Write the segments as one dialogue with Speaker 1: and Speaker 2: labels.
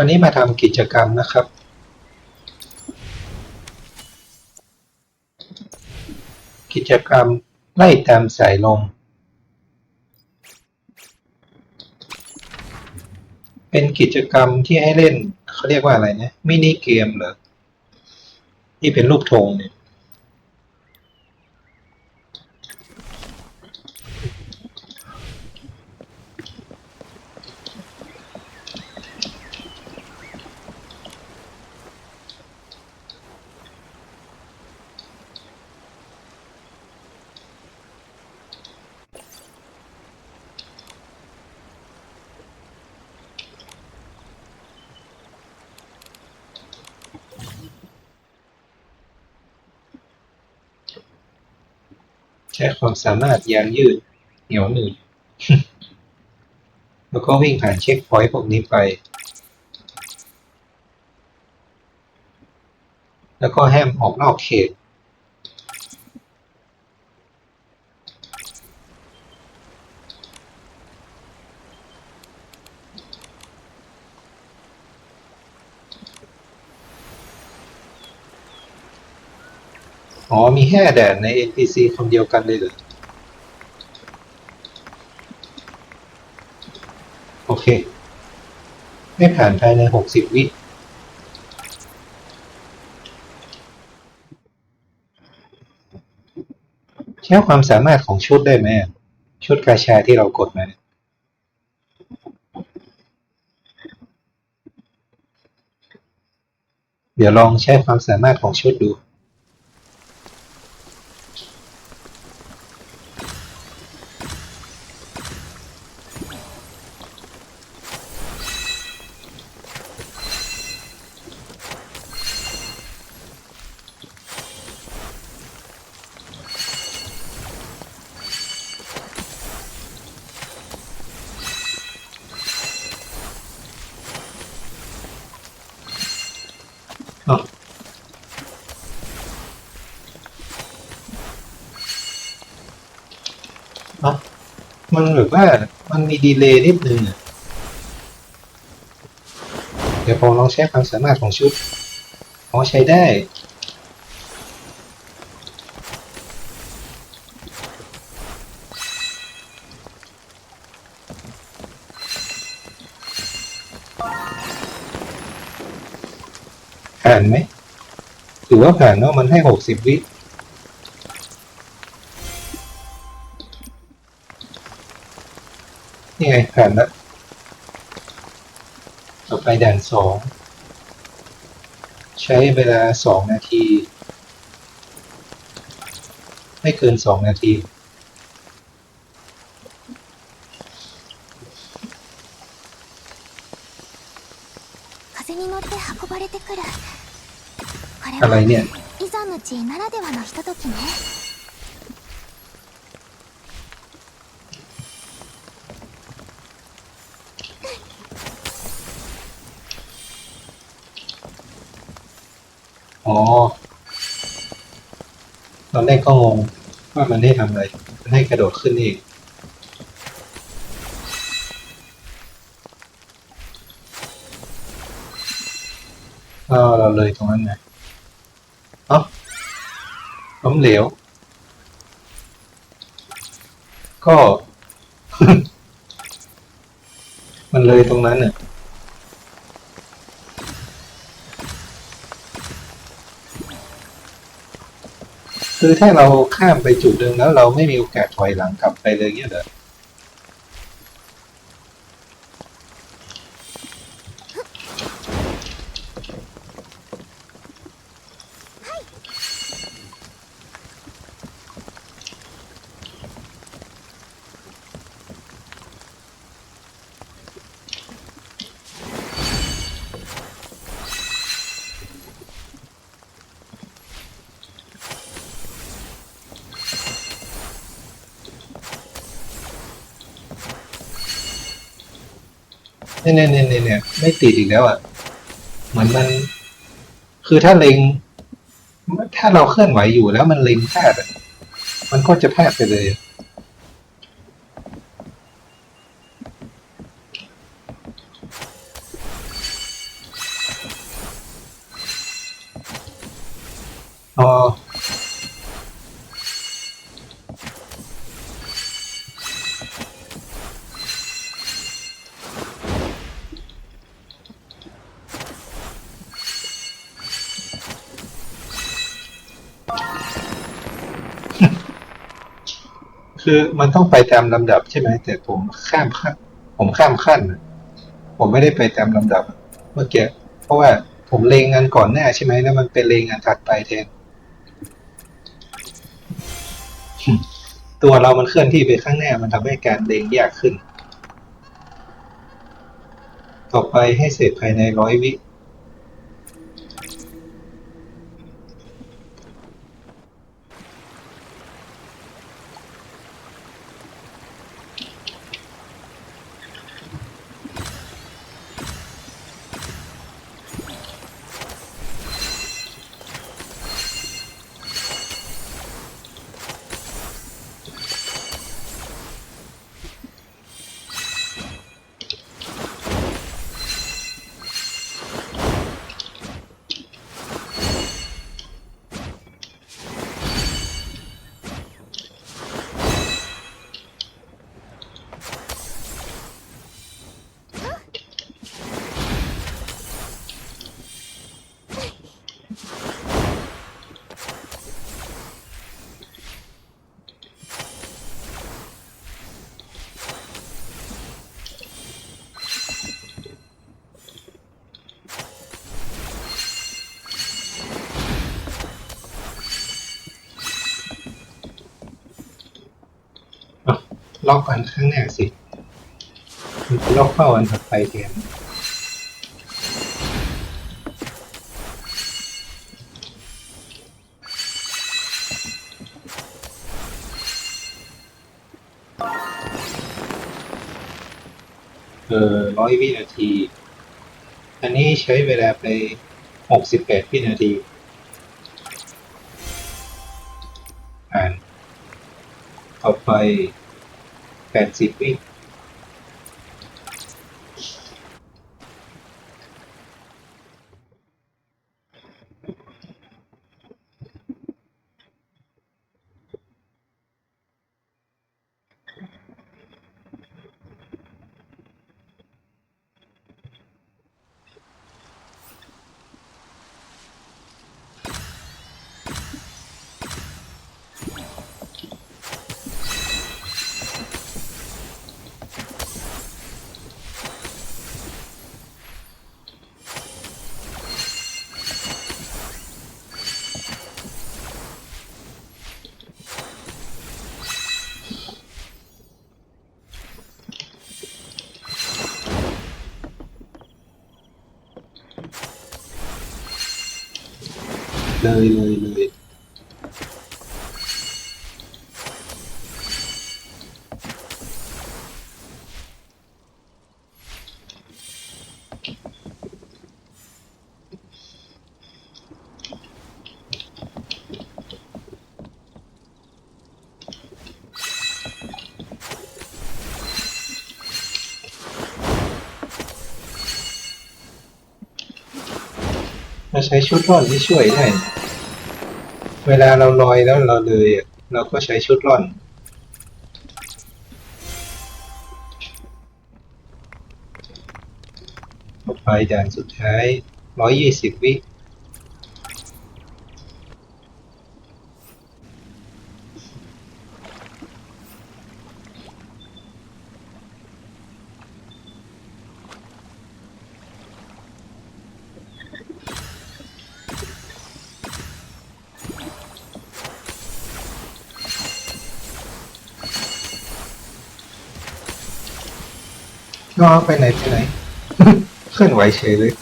Speaker 1: วันนี้มาทำกิจกรรมนะครับ กิจกรรมไล่ตามสายลม เป็นกิจกรรมที่ให้เล่นเขาเรียกว่าอะไรนะมินิเกมเหรอที่เป็นรูปธงเนี่ย ใช้ความสามารถยางยืดเหนียวหนืดแล้วก็วิ่งผ่านเช็คพอยต์พวกนี้ไป แล้วก็แห้มออกนอกเขต อ๋อ มีแค่แดดใน NPC คนเดียวกันเลยเหรอ โอเค ไม่ผ่านภายในหกสิบวิ ใช้ความสามารถของชุดได้ไหม ชุดกาชาที่เรากดมาเดี๋ยวลองใช้ความสามารถของชุดดู อ้าวเอ้ามันแบบว่ามันมีดีเลย์นิดนึงเดี๋ยวผมลองใช้ความสามารถของชุดอ๋อใช้ได้ ผ่านไหมถือว่าผ่านเนาะมันให้หกสิบวิ นี่ไงผ่านแล้ว ต่อไปด่านสอง ใช้เวลาสองนาที ไม่เกินสองนาที
Speaker 2: 風に乗って運ばれてくるこれは
Speaker 1: อะไรเนี่ย
Speaker 2: イザムチならではのひとときね
Speaker 1: อ๋อ ตอนแรกก็งงว่ามันให้ทำอะไร มันให้กระโดดขึ้นอีก ก็เราเลยตรงนั้นไง เอ้าล้มเหลว ก็ มันเลยตรงนั้นเนี่ยคือถ้าเราข้ามไปจุดหนึ่งแล้วเราไม่มีโอกาสถอยหลังกลับไปเลยเงี้ยเหรอ เนี่ยเนี่ยเนี่ยเนี่ยไม่ติดอีกแล้วอะ เหมือนมัน คือถ้าเล็ง ถ้าเราเคลื่อนไหวอยู่แล้วมันเล็งแทามันก็จะแทาไปเลย อ๋อ คือมันต้องไปตามลำดับใช่ไหมแต่ผมข้ามขั้นผมข้ามขั้น ผมไม่ได้ไปตามลำดับ เมื่อกี้เพราะว่าผมเลงงานก่อนหน้าใช่ไหมแล้วมันเป็นเลงงานถัดไปแทน ตัวเรามันเคลื่อนที่ไปข้างหน้า มันทำให้การเลงยากขึ้น ต่อไปให้เสร็จภายในร้อยวิ ล็อกอันข้างหน้าสิมันจะล็อกเข้าอันถัดไปแทนเออร้อยวินาที อันนี้ใช้เวลาไปหกสิบแปดวินาทีอ่านต่อไป แปดสิบวิ เลยเลยเลยเราใช้ชุดร่อนที่ช่วยได้นะ เวลาเราลอยแล้วเราเลยเราก็ใช้ชุดร่อน ต่อไปด่านสุดท้ายร้อยยี่สิบวิ ก็ไปไหนไปไหน เคลื่อนไหวเฉยเลย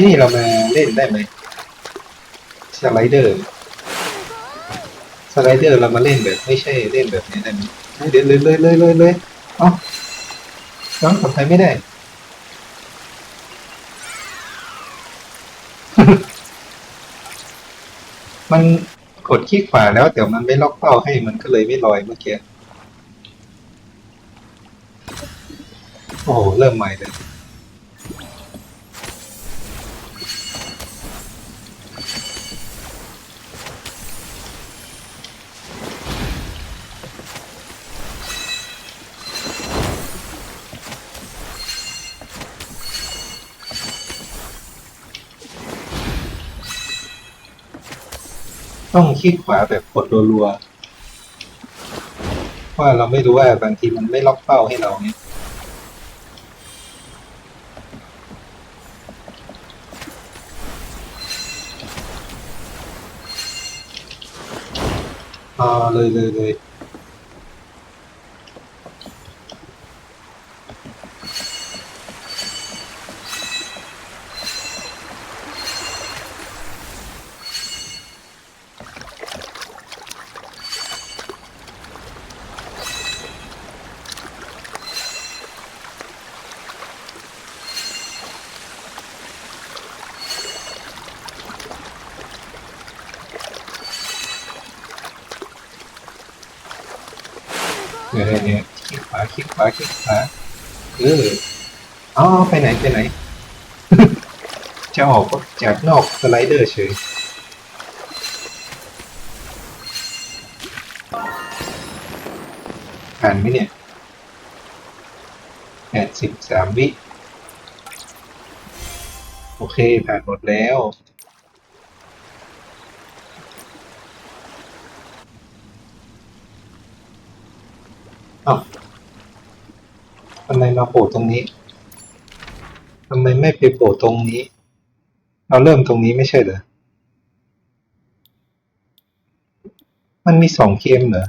Speaker 1: อ้นี่เรามาเล่นได้ไหมสไลเดอร์สไลเดอร์เรามาเล่นแบบไม่ใช่เล่นแบบนี้ได้ไหมเดี๋ยวเลยเลยเลยเลยเลยเอ้าย้อกับไปไม่ได้มันกดคลิกขวาแล้วแต่มันไม่ล็อกเป้าให้มันก็เลยไม่ลอยเมื่อกี้ โอ้เริ่มใหม่เลย ต้องคลิกขวาแบบกดรัวๆเพราะว่าเราไม่รู้ว่าบางทีมันไม่ล็อกเป้าให้เราเนี่ยอ่าเลยเลยเลย เนี่ยเนี่ยเนี่ยคลิกขวาคลิกขวาคลิกขวาเอออ๋อไปไหนไปไหน จะออกจากนอกสไลเดอร์เฉยผ่านไหมเนี่ยแปดสิบสามวิ โอเค ผ่านหมดแล้ว อ้าวทำไมมาโผล่ตรงนี้ทำไมไม่ไปโผล่ตรงนี้ เราเริ่มตรงนี้ไม่ใช่เหรอ มันมีสองเกมเหรอ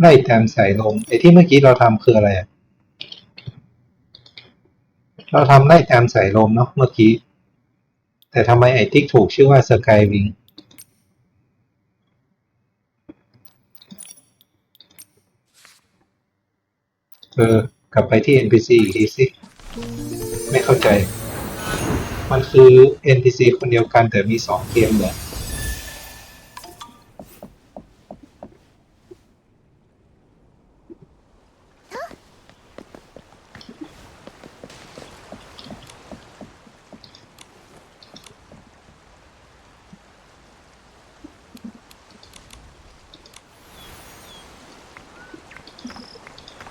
Speaker 1: ไล่ตามสายลมไอ้ที่เมื่อกี้เราทำคืออะไรอะเราทำไล่ตามสายลมเนาะเมื่อกี้ แต่ทำไมไอ้ที่ถูกชื่อว่าสกายวิง เออกลับไปที่ NPC อีกทีสิ ไม่เข้าใจ มันคือ NPC คนเดียวกันแต่มีสองเกมเหรอ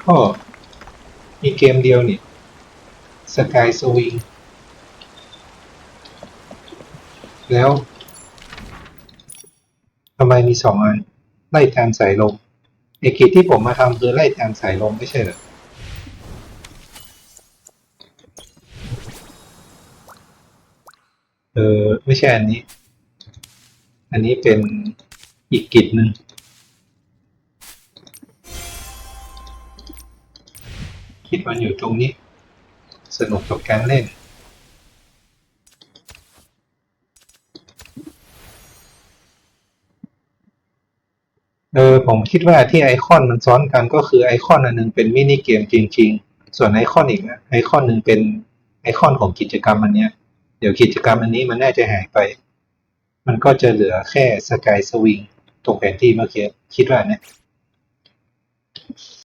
Speaker 1: ก็มี เกมเดียวเนี่ Sky Swing แล้วทำไมมีสองอันไล่ตามสายลมเอกกิจที่ผมมาทำคือไล่ตามสายลมไม่ใช่เหรอเออไม่ใช่อันนี้ อันนี้เป็นอีกกิจหนึ่ง คิดมันอยู่ตรงนี้ สนุกกับการเล่น เออผมคิดว่าที่ไอคอนมันซ้อนกันก็คือไอคอนอันหนึงเป็นมินิเกมจริง ๆ ส่วนไอคอนอีกอะไอคอนหนึ่งเป็นไอคอนของกิจกรรมอันเนี้ย เดี๋ยวกิจกรรมอันนี้มันน่าจะหายไป มันก็จะเหลือแค่สกายสวิงตรงแผนที่เมื่อกี้คิดว่านะ